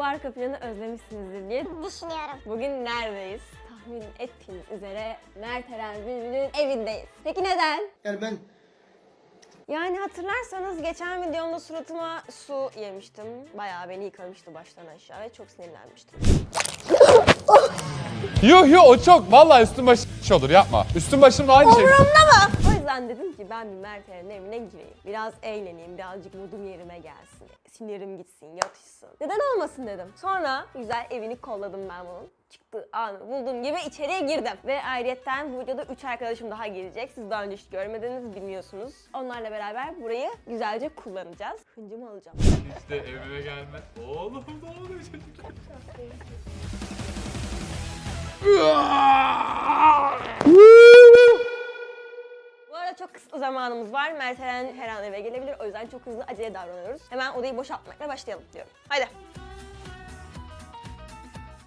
bu arka planı özlemişsinizdir diye Düşünüyorum. Bugün neredeyiz? Tahmin ettiğiniz üzere Mert Eren Bülbül'ün evindeyiz. Peki neden? Yani ben Yani hatırlarsanız geçen videomda suratıma su yemiştim. Bayağı beni yıkamıştı baştan aşağı ve çok sinirlenmiştim. Yuh yuh o çok. Vallahi üstün başım şey olur yapma. Üstün başım da aynı şey. Umurumda mı? O yüzden dedim ki ben bir Mert Eren'in evine gireyim. Biraz eğleneyim, birazcık modum yerime gelsin. Sinirim gitsin, yatışsın. Neden olmasın dedim. Sonra güzel evini kolladım ben bunun. Çıktığı anı bulduğum gibi içeriye girdim. Ve ayrıyetten bu videoda 3 arkadaşım daha gelecek. Siz daha önce hiç görmediniz, bilmiyorsunuz. Onlarla beraber burayı güzelce kullanacağız. Hıncımı alacağım. İşte evime gelme. Oğlum ne oluyor çocuklar? Bu arada çok kısıtlı zamanımız var. Mert Eren her an eve gelebilir. O yüzden çok hızlı acele davranıyoruz. Hemen odayı boşaltmakla başlayalım diyorum. Haydi.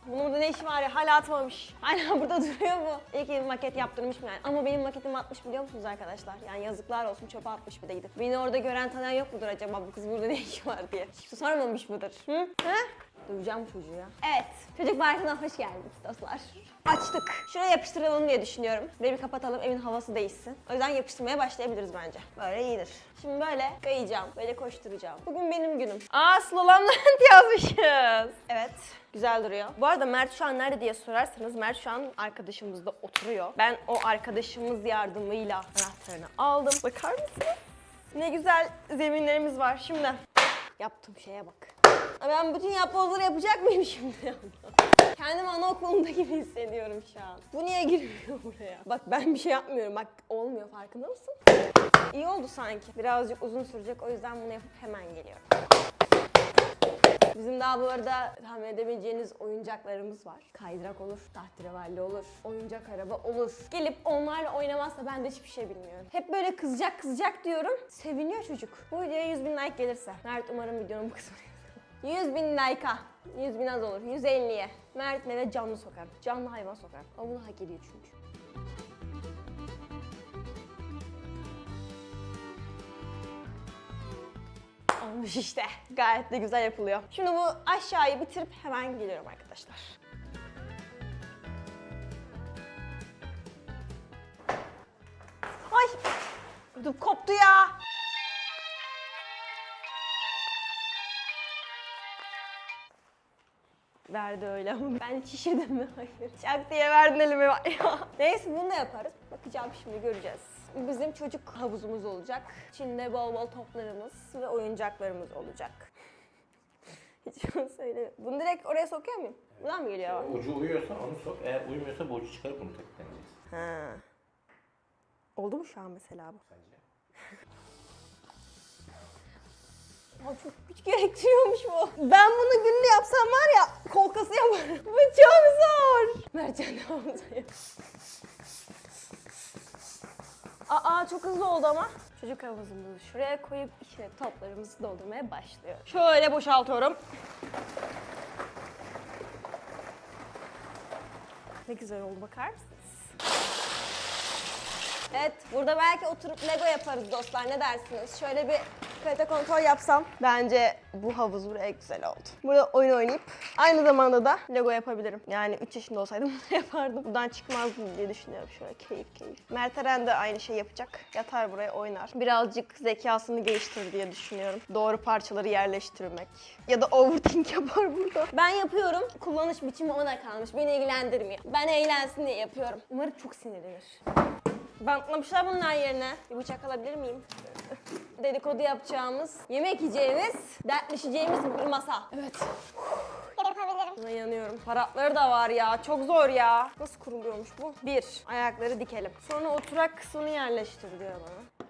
Bunun burada ne işi var ya? Hala atmamış. Hala burada duruyor bu. İyi ki maket yaptırmışım yani. Ama benim maketimi atmış biliyor musunuz arkadaşlar? Yani yazıklar olsun çöpe atmış bir de gidip. Beni orada gören tanıyan yok mudur acaba bu kız burada ne işi var diye. Hiç sormamış mıdır? Hı? Hı? Döveceğim çocuğu ya. Evet. Çocuk parkına hoş geldiniz dostlar. Açtık. Şuraya yapıştıralım diye düşünüyorum. Burayı bir kapatalım evin havası değişsin. O yüzden yapıştırmaya başlayabiliriz bence. Böyle iyidir. Şimdi böyle kayacağım. Böyle koşturacağım. Bugün benim günüm. Aa Slolamland yazmışız. Evet. Güzel duruyor. Bu arada Mert şu an nerede diye sorarsanız Mert şu an arkadaşımızda oturuyor. Ben o arkadaşımız yardımıyla anahtarını aldım. Bakar mısınız? Ne güzel zeminlerimiz var. Şimdi yaptığım şeye bak. Ben bütün yapbozları yapacak mıyım şimdi? Kendimi anaokulunda gibi hissediyorum şu an. Bu niye girmiyor buraya? Bak ben bir şey yapmıyorum. Bak olmuyor farkında mısın? İyi oldu sanki. Birazcık uzun sürecek o yüzden bunu yapıp hemen geliyorum. Bizim daha bu arada tahmin edebileceğiniz oyuncaklarımız var. Kaydırak olur, tahterevalli olur, oyuncak araba olur. Gelip onlarla oynamazsa ben de hiçbir şey bilmiyorum. Hep böyle kızacak kızacak diyorum. Seviniyor çocuk. Bu videoya 100 bin like gelirse. Mert umarım videonun bu kısmını. 100 bin like'a. 100 bin az olur. 150'ye. Mert eve canlı sokar. Canlı hayvan sokar. O bunu hak ediyor çünkü. Olmuş işte. Gayet de güzel yapılıyor. Şimdi bu aşağıyı bitirip hemen geliyorum arkadaşlar. Ay! Koptu ya. Verdi öyle ama ben şişirdim mi? Hayır. Çak diye verdin elime ya. Neyse bunu da yaparız. Bakacağım şimdi göreceğiz. Bizim çocuk havuzumuz olacak. İçinde bol bol toplarımız ve oyuncaklarımız olacak. Hiç onu söyle. Bunu direkt oraya sokuyor muyum? Buradan mı geliyor? Ucu uyuyorsa onu sok. Eğer uymuyorsa bu ucu çıkarıp bunu tek deneyeceksin. Ha. Oldu mu şu an mesela bu? Sence? Aa, çok güç gerektiriyormuş bu. Ben bunu günlü yapsam var ya kolkası yaparım. Bu çok zor. Mercan havuza yap. Aa çok hızlı oldu ama. Çocuk havuzumuzu şuraya koyup içine toplarımızı doldurmaya başlıyor. Şöyle boşaltıyorum. Ne güzel oldu bakar mısınız? Evet, burada belki oturup Lego yaparız dostlar. Ne dersiniz? Şöyle bir kalite kontrol yapsam. Bence bu havuz buraya güzel oldu. Burada oyun oynayıp aynı zamanda da Lego yapabilirim. Yani 3 yaşında olsaydım bunu yapardım. Buradan çıkmazdım diye düşünüyorum. Şöyle keyif keyif. Mert Eren de aynı şey yapacak. Yatar buraya oynar. Birazcık zekasını geliştirir diye düşünüyorum. Doğru parçaları yerleştirmek. Ya da overthink yapar burada. Ben yapıyorum. Kullanış biçimi ona kalmış. Beni ilgilendirmiyor. Ben eğlensin diye yapıyorum. Umarım çok sinirlenir. Bantlamışlar bunlar yerine. Bir bıçak alabilir miyim? Dedikodu yapacağımız, yemek yiyeceğimiz, dertleşeceğimiz bir masa. Evet. Yapabilirim. Buna inanıyorum. Paratları da var ya. Çok zor ya. Nasıl kuruluyormuş bu? Bir, ayakları dikelim. Sonra oturak kısmını yerleştir diyor bana.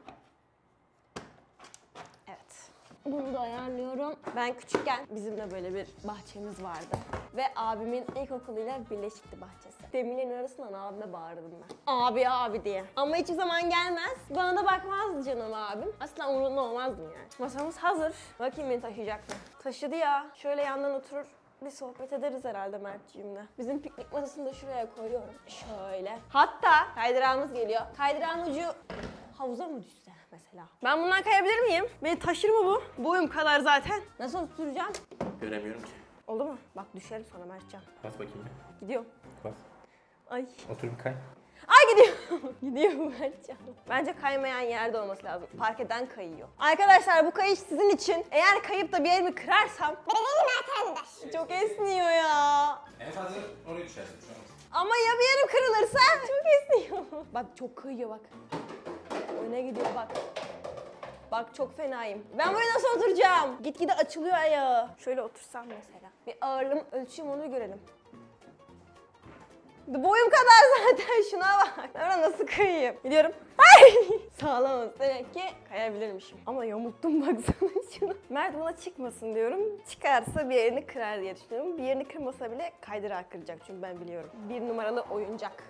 Evet. Bunu da ayarlıyorum. Ben küçükken bizim de böyle bir bahçemiz vardı. Ve abimin ilkokuluyla birleşikti bahçesi. Demirlerin arasından abime bağırdım ben. Abi abi diye. Ama hiçbir zaman gelmez. Bana da bakmazdı canım abim. Asla umurumda olmazdım yani. Masamız hazır. Bakayım beni taşıyacak mı? Taşıdı ya. Şöyle yandan oturur bir sohbet ederiz herhalde Mert'ciğimle. Bizim piknik masasını da şuraya koyuyorum. Şöyle. Hatta kaydırağımız geliyor. Kaydırağın ucu havuza mı düşse mesela? Ben bundan kayabilir miyim? Beni taşır mı bu? Boyum kadar zaten. Nasıl tutturacağım? Göremiyorum ki. Oldu mu? Bak düşerim sonra Mertcan. Bas bakayım bir. Gidiyorum. Bas. Ay. Otur bir kay. Ay gidiyor. gidiyor Mertcan. Bence kaymayan yerde olması lazım. Fark eden kayıyor. Arkadaşlar bu kayış sizin için. Eğer kayıp da bir yerimi kırarsam Mert der. çok esniyor ya. En fazla oraya düşersin. Ama ya bir yerim kırılırsa? Çok esniyor. bak çok kayıyor bak. Öne gidiyor bak. Bak çok fenayım. Ben böyle nasıl oturacağım? Gitgide açılıyor ayağı. Şöyle otursam mesela. Bir ağırlığım ölçeyim onu görelim. Boyum kadar zaten şuna bak. Ben ona nasıl kayayım? Gidiyorum. Ay! Sağlamız. Demek ki kayabilirmişim. Ama yamulttum baksana şunu. Mert buna çıkmasın diyorum. Çıkarsa bir yerini kırar diye düşünüyorum. Bir yerini kırmasa bile kaydırarak kıracak çünkü ben biliyorum. Bir numaralı oyuncak.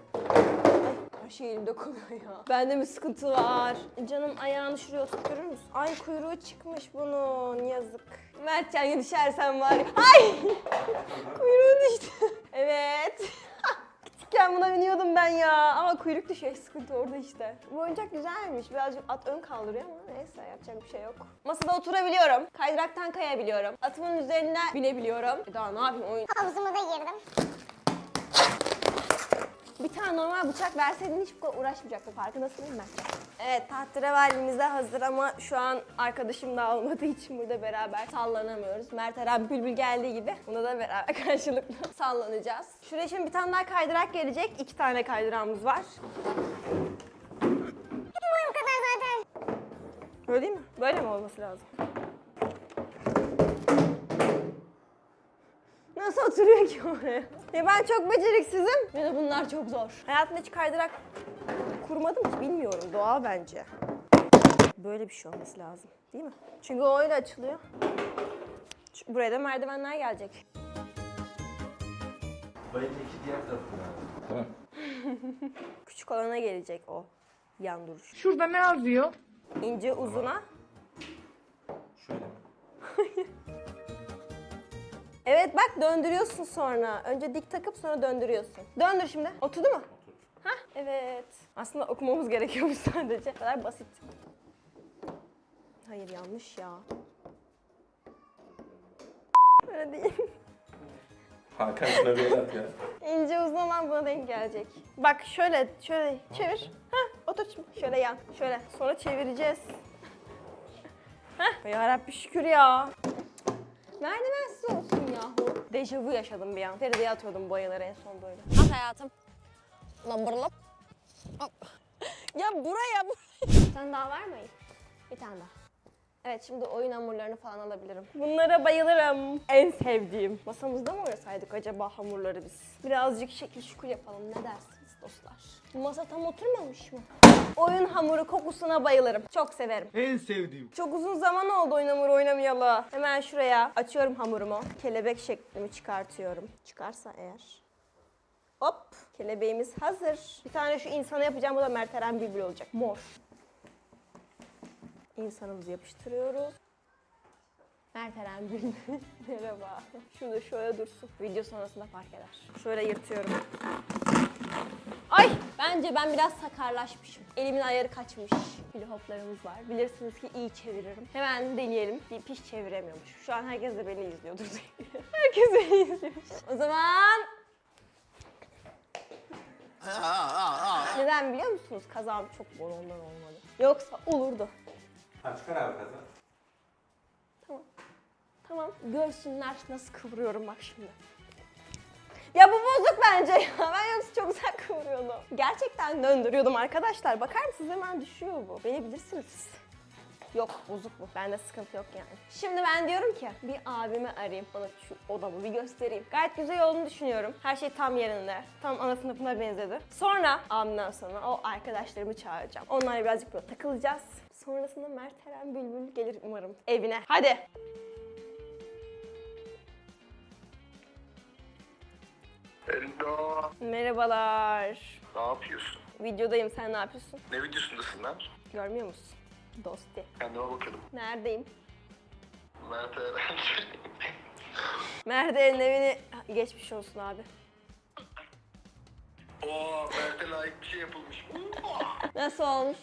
Her şey elimde koyuyor ya. Bende mi sıkıntı var? Canım ayağını şuraya oturtur musun? Ay kuyruğu çıkmış bunun yazık. Mertcan düşersen var ya. Ay! Kuyruğu düştü. evet. Küçükken buna biniyordum ben ya. Ama kuyruk düşüyor. Sıkıntı orada işte. Bu oyuncak güzelmiş. Birazcık at ön kaldırıyor ama neyse yapacak bir şey yok. Masada oturabiliyorum. Kaydıraktan kayabiliyorum. Atımın üzerine binebiliyorum. E daha ne yapayım oyun? Havuzuma da girdim. Normal bıçak verseydin hiç bu kadar uğraşmayacaktım. Farkındasın değil mi Mertcan? Evet tahterevalimiz de hazır ama şu an arkadaşım da olmadığı için burada beraber sallanamıyoruz. Mert Eren Bülbül geldiği gibi buna da beraber karşılıklı sallanacağız. Şuraya şimdi bir tane daha kaydırak gelecek. İki tane kaydırağımız var. Boyum kadar zaten. Öyle değil mi? Böyle mi olması lazım? Nasıl oturuyor ki oraya? Ya ben çok beceriksizim ya da bunlar çok zor. Hayatımda hiç kaydırak kurmadım ki bilmiyorum. Doğal bence. Böyle bir şey olması lazım değil mi? Çünkü o öyle açılıyor. Buraya da merdivenler gelecek. Bayındaki diğer tarafına. Tamam. Küçük olana gelecek o yan duruş. Şurada ne yazıyor? İnce uzuna. Şöyle? Evet bak döndürüyorsun sonra. Önce dik takıp sonra döndürüyorsun. Döndür şimdi. Oturdu mu? Hah evet. Aslında okumamız gerekiyormuş sadece. Bu kadar basit. Hayır yanlış ya. Öyle değil. Hakan şuna bir el at ya. İnce uzun olan buna denk gelecek. Bak şöyle, şöyle çevir. Hah, otur şimdi. Şöyle yan, şöyle. Sonra çevireceğiz. Hah, yarabbi şükür ya. Merdivensiz olsun yahu. Dejavu yaşadım bir an. Feride'ye atıyordum boyaları en son böyle. At hayatım. Lan bırlap. Hop. ya buraya, buraya. Bir tane daha var mı? Bir tane daha. Evet şimdi oyun hamurlarını falan alabilirim. Bunlara bayılırım. En sevdiğim. Masamızda mı oynasaydık acaba hamurları biz? Birazcık şekil şukul yapalım ne dersiniz dostlar? Bu masa tam oturmamış mı? Oyun hamuru kokusuna bayılırım. Çok severim. En sevdiğim. Çok uzun zaman oldu oyun hamuru oynamayalı. Hemen şuraya açıyorum hamurumu. Kelebek şeklimi çıkartıyorum. Çıkarsa eğer. Hop. Kelebeğimiz hazır. Bir tane şu insana yapacağım. Bu da Mert Eren Bülbül olacak. Mor. İnsanımızı yapıştırıyoruz. Mert Eren Bülbül. Merhaba. Şurada şöyle dursun. Video sonrasında fark eder. Şöyle yırtıyorum. Bence ben biraz sakarlaşmışım. Elimin ayarı kaçmış. Hoplarımız var. Bilirsiniz ki iyi çeviririm. Hemen deneyelim. Bir piş çeviremiyormuş. Şu an herkes de beni izliyordur. herkes beni izliyormuş. O zaman... Neden biliyor musunuz? Kazağım çok bol ondan olmadı. Yoksa olurdu. Ha çıkar abi kazan. Tamam. Tamam. Görsünler nasıl kıvırıyorum bak şimdi. Ya bu bozuk bence ya. Ben yoksa çok güzel kıvırıyordum. Gerçekten döndürüyordum arkadaşlar. Bakar mısınız hemen düşüyor bu. Beni bilirsiniz. Yok bozuk bu. Bende sıkıntı yok yani. Şimdi ben diyorum ki bir abimi arayayım. Bana şu odamı bir göstereyim. Gayet güzel olduğunu düşünüyorum. Her şey tam yerinde. Tam ana sınıfına benzedi. Sonra abimden sonra o arkadaşlarımı çağıracağım. Onlarla birazcık böyle takılacağız. Sonrasında Mert Eren Bülbül gelir umarım evine. Hadi. Endo, Merhabalar. ne yapıyorsun? Videodayım. Sen ne yapıyorsun? Ne videosundasın lan? Görmüyor musun? Dosti. Kendime bakıyordum. Neredeyim? Mert Eren. Mert Eren'in evini geçmiş olsun abi. Oo, Mert'e layık bir şey yapılmış. Nasıl olmuş?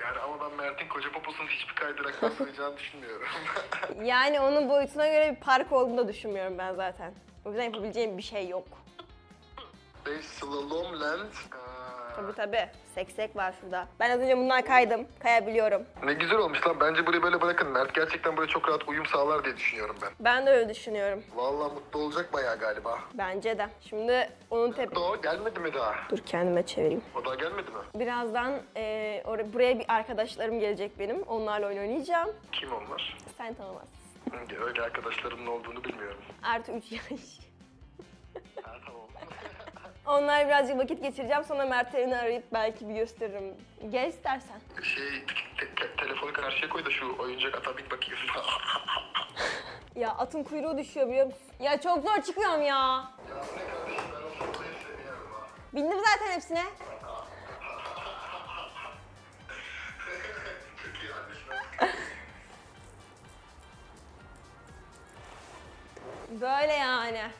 Yani ama ben Mert'in koca poposunun hiçbir kaydıraktan sığacağını düşünmüyorum. Yani onun boyutuna göre bir park olduğunu da düşünmüyorum ben zaten. O yüzden yapabileceğim bir şey yok. Beş slalom land. Tabii tabii. Seksek var şurada. Ben az önce bundan kaydım. Kayabiliyorum. Ne güzel olmuş lan. Bence burayı böyle bırakın. Mert gerçekten buraya çok rahat uyum sağlar diye düşünüyorum ben. Ben de öyle düşünüyorum. Vallahi mutlu olacak bayağı galiba. Bence de. Şimdi onun tep... Doğu gelmedi mi daha? Dur kendime çevireyim. O daha gelmedi mi? Birazdan eee, or- buraya bir arkadaşlarım gelecek benim. Onlarla oyun oynayacağım. Kim onlar? Sen tanımazsın. Öyle arkadaşlarımın olduğunu bilmiyorum. Artı 3 yaş. Ha tamam. Onlar birazcık vakit geçireceğim. Sonra Mert Eren'i arayıp belki bir gösteririm. Gel istersen. Şey, te- te- telefonu karşıya koy da şu oyuncak ata bir bakayım. Ya atın kuyruğu düşüyor biliyor musun? Ya çok zor çıkıyorum ya. Bindim zaten hepsine. Böyle yani.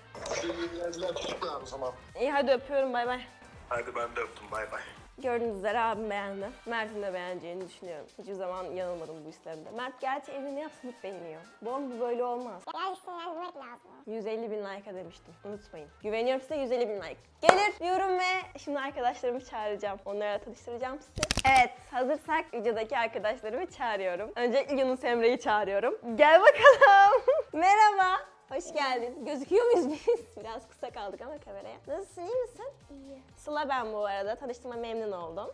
İyi eğlenceler çocuklar o zaman. İyi hadi öpüyorum bay bay. Hadi ben de öptüm bay bay. Gördüğünüz üzere abim beğendi. Mert'in de beğeneceğini düşünüyorum. Hiçbir zaman yanılmadım bu hislerimde. Mert gerçi evde ne yapsa hep beğeniyor. Bu böyle olmaz. Ya sinirlendirmek lazım. 150 bin like'a demiştim. Unutmayın. Güveniyorum size 150 bin like. Gelir diyorum ve şimdi arkadaşlarımı çağıracağım. Onlarla tanıştıracağım sizi. Evet hazırsak videodaki arkadaşlarımı çağırıyorum. Öncelikle Yunus Emre'yi çağırıyorum. Gel bakalım. Merhaba. Hoş geldin. Gözüküyor muyuz biz? Biraz kısa kaldık ama kameraya. Nasılsın iyi misin? İyi. Sıla ben bu arada. Tanıştığıma memnun oldum.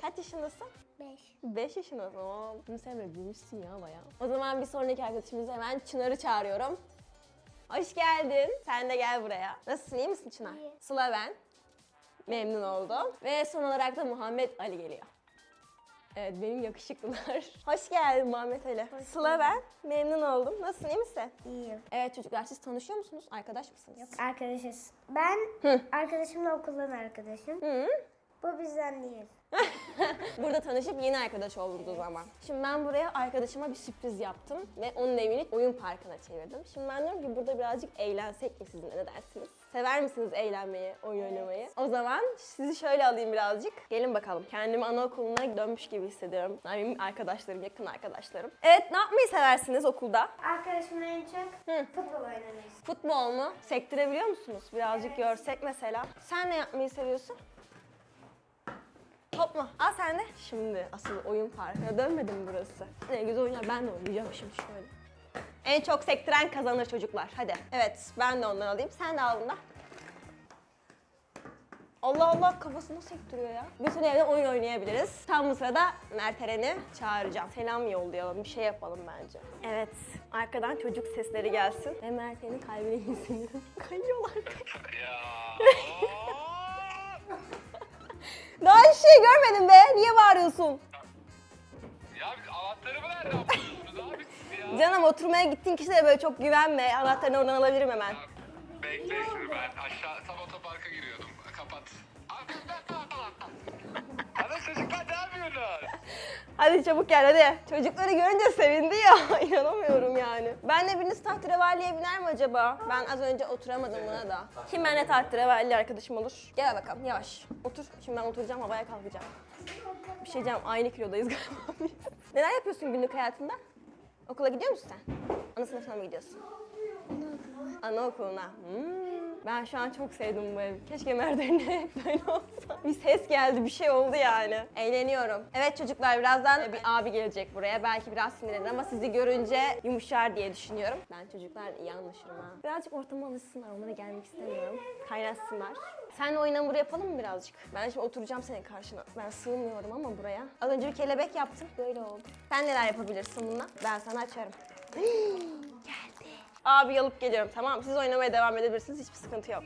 Kaç yaşındasın? Beş. 5 yaşındasın. Oo, Yunus Emre büyümüşsün ya bayağı. O zaman bir sonraki arkadaşımızı hemen Çınar'ı çağırıyorum. Hoş geldin. Sen de gel buraya. Nasılsın iyi misin Çınar? İyi. Sıla ben. Memnun oldum. Ve son olarak da Muhammed Ali geliyor. Evet benim yakışıklılar. Hoş geldin Muhammed Ali. Sıla ben. Memnun oldum. Nasılsın iyi misin? İyiyim. Evet çocuklar siz tanışıyor musunuz? Arkadaş mısınız? Arkadaşız. Ben Hı. arkadaşımla okuldan arkadaşım. Hı. Bu bizden değil. Burada tanışıp yeni arkadaş oldunuz o zaman. Şimdi ben buraya arkadaşıma bir sürpriz yaptım ve onun evini oyun parkına çevirdim. Şimdi ben diyorum ki burada birazcık eğlensek mi sizinle ne dersiniz? Sever misiniz eğlenmeyi, oyun oynamayı? O zaman sizi şöyle alayım birazcık. Gelin bakalım. Kendimi anaokuluna dönmüş gibi hissediyorum. Benim arkadaşlarım, yakın arkadaşlarım. Evet, ne yapmayı seversiniz okulda? Arkadaşımla en çok Hı. futbol oynamayız. Futbol mu? Sektirebiliyor musunuz? Birazcık görsek mesela. Sen ne yapmayı seviyorsun? Top mu? Al sen de. Şimdi asıl oyun parkına dönmedi mi burası? Ne güzel oynar. Ben de oynayacağım şimdi şöyle. En çok sektiren kazanır çocuklar. Hadi. Evet ben de ondan alayım. Sen de al bundan. Allah Allah kafasını sektiriyor ya. Bütün evde oyun oynayabiliriz. Tam bu sırada Mert Eren'i çağıracağım. Selam yollayalım, bir şey yapalım bence. Evet, arkadan çocuk sesleri gelsin. Ve Mert Eren'in kalbine insin. Kayıyorlar. Daha hiçbir şey görmedim be. Niye bağırıyorsun? Ya anahtarımı nereden Canım oturmaya gittiğin kişilere böyle çok güvenme. Anahtarını oradan alabilirim hemen. Bekle şimdi ben aşağı tam otoparka giriyordum. Kapat. Ana çocuklar ne yapıyorsunuz? Hadi çabuk gel hadi. Çocukları görünce sevindi ya. İnanamıyorum yani. Ben de biriniz tahterevalliye biner mi acaba? Ben az önce oturamadım buna da. Kim benimle tahterevalli arkadaşım olur? Gel bakalım yavaş. Otur. Şimdi ben oturacağım havaya kalkacağım. Bir şey diyeceğim aynı kilodayız galiba. Neler yapıyorsun günlük hayatında? Okula gidiyor musun sen? Ana sınıfına mı gidiyorsun? Anaokuluna. Hmm. Ben şu an çok sevdim bu evi. Keşke merdiveninde hep böyle olsa. Bir ses geldi, bir şey oldu yani. Eğleniyorum. Evet çocuklar birazdan bir abi gelecek buraya. Belki biraz sinirlenir ama sizi görünce yumuşar diye düşünüyorum. Ben çocuklar iyi anlaşırım ha. Birazcık ortama alışsınlar. Onlara gelmek istemiyorum. Kaynaşsınlar. Senle oyun hamuru yapalım mı birazcık? Ben şimdi oturacağım senin karşına. Ben sığmıyorum ama buraya. Az önce bir kelebek yaptım. Böyle oldu. Sen neler yapabilirsin bununla? Ben sana açarım. Geldi. Abi alıp geliyorum tamam. Siz oynamaya devam edebilirsiniz. Hiçbir sıkıntı yok.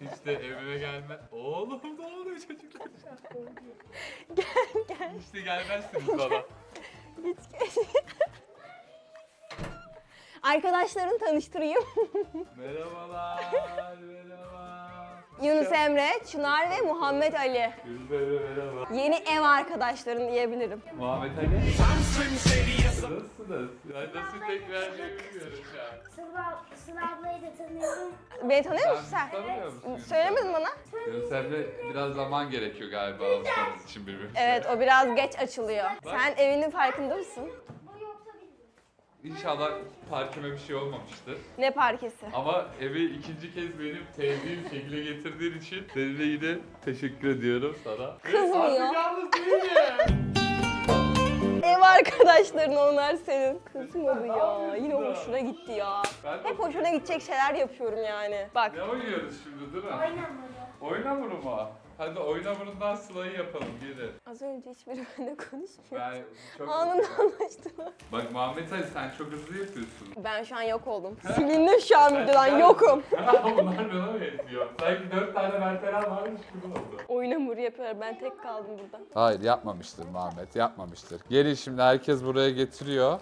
İşte evime gelme. Oğlum ne oluyor çocuklar? Gel gel. İşte gelmezsiniz bana. Hiç gel. Arkadaşlarını tanıştırayım. Merhabalar, merhaba. Yunus Emre, Çınar ve Muhammed Ali. Yeni ev arkadaşların diyebilirim. Muhammed Ali. Nasılsınız? Ya nasıl tekrar bilmiyorum ya. Sıla, Sıla ablayı da tanıyorum. Beni tanıyor musun sen? Tanımıyor musun? Söylemedin bana. Yunus Emre biraz zaman gerekiyor galiba alışmamız için birbirimize. Evet o biraz geç açılıyor. Sen evinin farkında mısın? İnşallah parkime bir şey olmamıştır. Ne parkesi? Ama evi ikinci kez benim sevdiğim şekilde getirdiğin için seninle yine teşekkür ediyorum sana. Kızmıyor. Artık yalnız değilim. Ev arkadaşların onlar senin. Kızmadı ya. Yine hoşuna gitti ya. Ben de- Hep hoşuna gidecek şeyler yapıyorum yani. Bak Ne oynuyoruz şimdi değil mi? Oyun hamuru mu? Hadi oyun hamurundan Sıla'yı yapalım gelin. az önce hiçbir benimle konuşmuyor. Ben çok... Anında anlaştılar. Bak Muhammed Ali sen çok hızlı yapıyorsun. Ben şu an yok oldum. Silindim şu an videodan yokum. Bunlar bana benziyor. Sanki dört tane Mertelen varmış gibi oldu. Oyun hamuru yapıyorlar. Ben tek kaldım burada. Hayır yapmamıştır Muhammed yapmamıştır. Gelin şimdi herkes buraya getiriyor.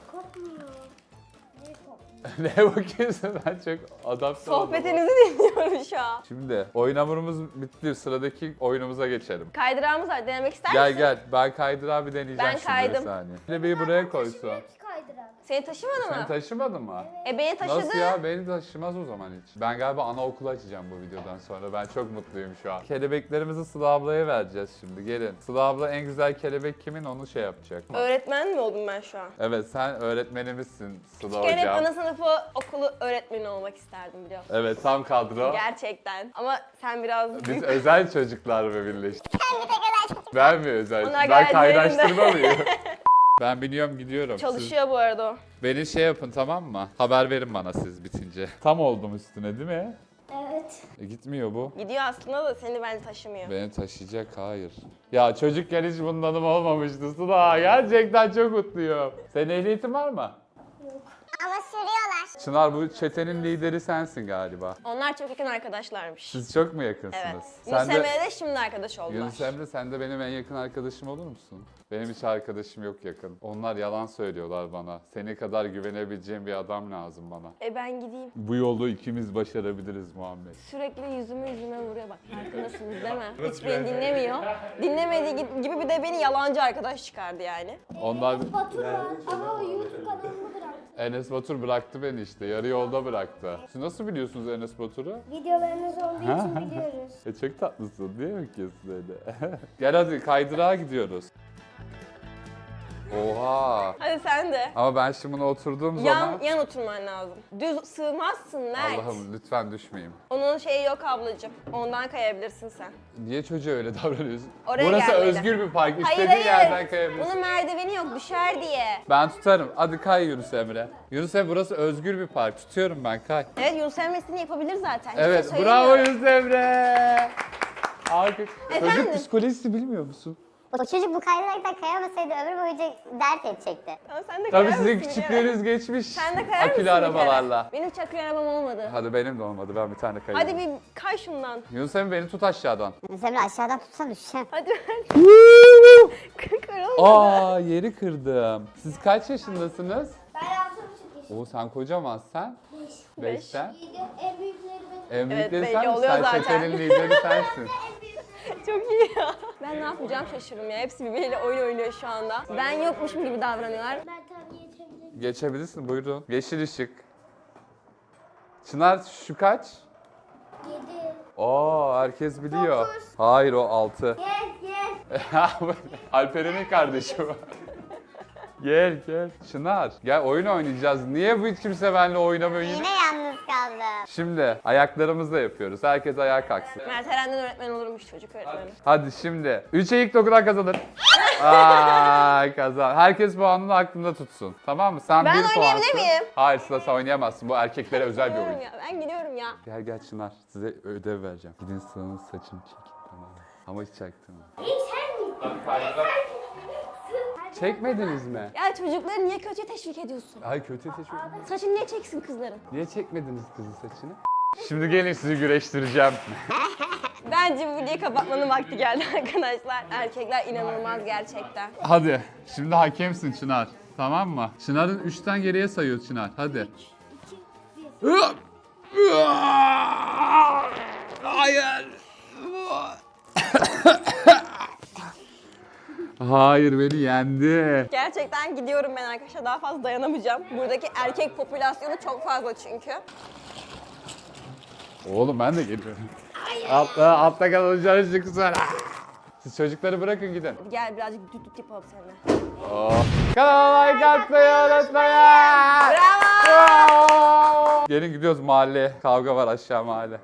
Kopmuyor. Ne kopmuyor? ne bakıyorsun ben çok adapte. Sohbetinizi dinliyorum şu an. Şimdi oyun hamurumuz bitti. Sıradaki oyunumuza geçelim. Kaydırağımız var. Denemek ister Gel misin? gel ben kaydır abi deneyeceğim Ben şimdi kaydım. bir saniye. Bir bir buraya koysun. Kaydırak. Seni taşımadı Sen mı? taşımadın mı? e beni taşıdı. Nasıl ya? Beni taşımaz o zaman hiç. Ben galiba anaokulu açacağım bu videodan sonra. Ben çok mutluyum şu an. Kelebeklerimizi Sıla ablaya vereceğiz şimdi. Gelin. Sıla abla en güzel kelebek kimin onu şey yapacak. Öğretmen mi oldum ben şu an? Evet sen öğretmenimizsin Sıla Küçükken hep hocam. ana sınıfı okulu öğretmeni olmak isterdim biliyor musun? Evet tam kadro. Gerçekten. Ama sen biraz Biz büyük. özel çocuklar mı birleştik? Ben mi özel? Onlar Ben gayet kaynaştırmalıyım. ben biliyorum gidiyorum. Siz Çalışıyor bu arada o. beni şey yapın tamam mı? Haber verin bana siz bitince. Tam oldum üstüne değil mi? Evet. E, gitmiyor bu. Gidiyor aslında da seni bence taşımıyor. Beni taşıyacak hayır. Ya çocukken hiç bundanım olmamıştı Sıla. Gerçekten çok mutluyum. Senin ehliyetin var mı? Ama sürüyorlar. Çınar bu çetenin lideri sensin galiba. Onlar çok yakın arkadaşlarmış. Siz çok mu yakınsınız? Evet. Sen Yunus de- Emre'yle de şimdi arkadaş oldular. Yunus Emre sen de benim en yakın arkadaşım olur musun? Benim hiç arkadaşım yok yakın. Onlar yalan söylüyorlar bana. Seni kadar güvenebileceğim bir adam lazım bana. E ben gideyim. Bu yolu ikimiz başarabiliriz Muhammed. Sürekli yüzümü yüzüme vuruyor bak farkındasınız değil mi? Hiç beni dinlemiyor. Dinlemediği gi- gibi bir de beni yalancı arkadaş çıkardı yani. Onlar var ama o YouTube bıraktı. Enes Batur bıraktı beni işte. Yarı yolda bıraktı. Siz nasıl biliyorsunuz Enes Batur'u? Videolarınız olduğu için biliyoruz. E çok tatlısın değil mi kesin öyle? Gel hadi kaydırağa gidiyoruz. Oha. Hadi sen de. Ama ben şimdi buna oturduğum Yan, zaman... yan oturman lazım. Düz sığmazsın Mert. Allah'ım lütfen düşmeyeyim. Onun şeyi yok ablacığım. Ondan kayabilirsin sen. Niye çocuğa öyle davranıyorsun? Oraya Burası gelmedi. özgür bir park. Hayır İstediğin hayır. yerden kayabilirsin. Bunun merdiveni yok düşer diye. Ben tutarım. Hadi kay Yunus Emre. Yunus Emre burası özgür bir park. Tutuyorum ben kay. Evet Yunus Emre'sini yapabilir zaten. Evet bravo. Yunus Emre. Efendim? Çocuk psikolojisi bilmiyor musun? O çocuk bu kaydıraktan kayamasaydı ömür boyunca dert edecekti. Tamam sen de Tabii sizin mısın küçüklüğünüz geçmiş. Sen de kayar mısın Akülü bir kere? arabalarla. Benim hiç akülü arabam olmadı. Hadi benim de olmadı. Ben bir tane kayayım. Hadi bir kay şundan. Yunus Emre beni tut aşağıdan. Semra aşağıdan tutsan düşeceğim. Hadi ver. Kırılmadı. Aa yeri kırdım. Siz kaç yaşındasınız? Ben altı buçuk yaşındayım. Oo sen kocaman sen. Beşten. En büyükleri benim. En büyükleri belli sen misin? oluyor Sen zaten. çetenin lideri sensin. Çok iyi ya. Ben ne yapacağım şaşırdım ya. Hepsi birbiriyle oyun oynuyor şu anda. Ben yokmuşum gibi davranıyorlar. Mert abi yetebilir. Geçebilirsin buyurun. Yeşil ışık. Çınar şu kaç? Yedi. Oo herkes biliyor. Hayır o 6. Gel gel. Alperen'in kardeşi bu. gel gel. Çınar gel oyun oynayacağız. Niye bu hiç kimse benimle oynamıyor yine? Yine kaldı. Şimdi ayaklarımızla yapıyoruz. Herkes ayağa kalksın. Mert Eren'den öğretmen olurmuş çocuk öğretmeni. Hadi şimdi. 3'e ilk dokunan kazanır. Ay kazan. Herkes puanını aklında tutsun. Tamam mı? Sen Ben bir oynayabilir puansın. miyim? Hayır Sıla sen oynayamazsın. Bu erkeklere özel bir Gidiyorum oyun. ya. Ben gidiyorum ya. Gel gel Çınar. Size ödev vereceğim. Gidin Sıla'nın saçını çekin. Tamam. mı? Ama hiç çaktırma. Sen mi? Çekmediniz mi? Ya çocukları niye kötüye teşvik ediyorsun? Ay kötü teşvik. Saçını niye çeksin kızların? Niye çekmediniz kızın saçını? Şimdi gelin sizi güreştireceğim. Bence bu videoyu kapatmanın vakti geldi arkadaşlar. Erkekler inanılmaz gerçekten. Hadi. Şimdi hakemsin Çınar. Tamam mı? Çınar'ın 3'ten geriye sayıyor Çınar. Hadi. Hayır. Hayır beni yendi. Gerçekten gidiyorum ben arkadaşlar. Daha fazla dayanamayacağım. Buradaki erkek popülasyonu çok fazla çünkü. Oğlum ben de geliyorum. Altta, altta kalınca çıksın. Siz çocukları bırakın gidin. Hadi gel birazcık düt düt yapalım seninle. Oh. Kanala like atmayı unutmayın. Bravo! Bravo. Gelin gidiyoruz mahalleye. Kavga var aşağı mahalle.